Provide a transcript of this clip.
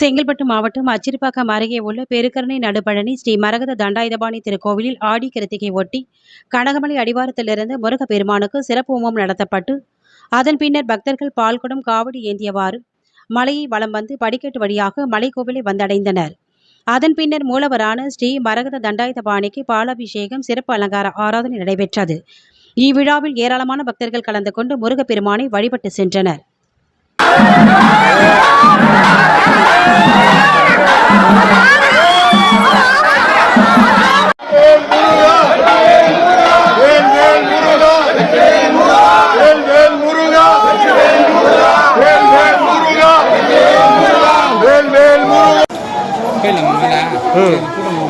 செங்கல்பட்டு மாவட்டம் அச்சிறுபாக்கம் அருகே உள்ள பெருக்கரணை நடுப்பழனி ஸ்ரீ மரகத தண்டாயுதபாணி திருக்கோவிலில் ஆடி கிருத்திகை ஒட்டி கனகமலை அடிவாரத்திலிருந்து முருகப்பெருமானுக்கு சிறப்பு ஹோமம் நடத்தப்பட்டு அதன் பின்னர் பக்தர்கள் பால்குடம் காவடி ஏந்தியவாறு மலையை வலம் வந்து படிக்கட்டு வழியாக மலைக்கோவிலை வந்தடைந்தனர். அதன் பின்னர் மூலவரான ஸ்ரீ மரகத தண்டாயுதபாணிக்கு பாலாபிஷேகம் சிறப்பு அலங்கார ஆராதனை நடைபெற்றது. இவ்விழாவில் ஏராளமான பக்தர்கள் கலந்து கொண்டு முருகப்பெருமானை வழிபட்டு சென்றனர். கை இல்லை நல்லா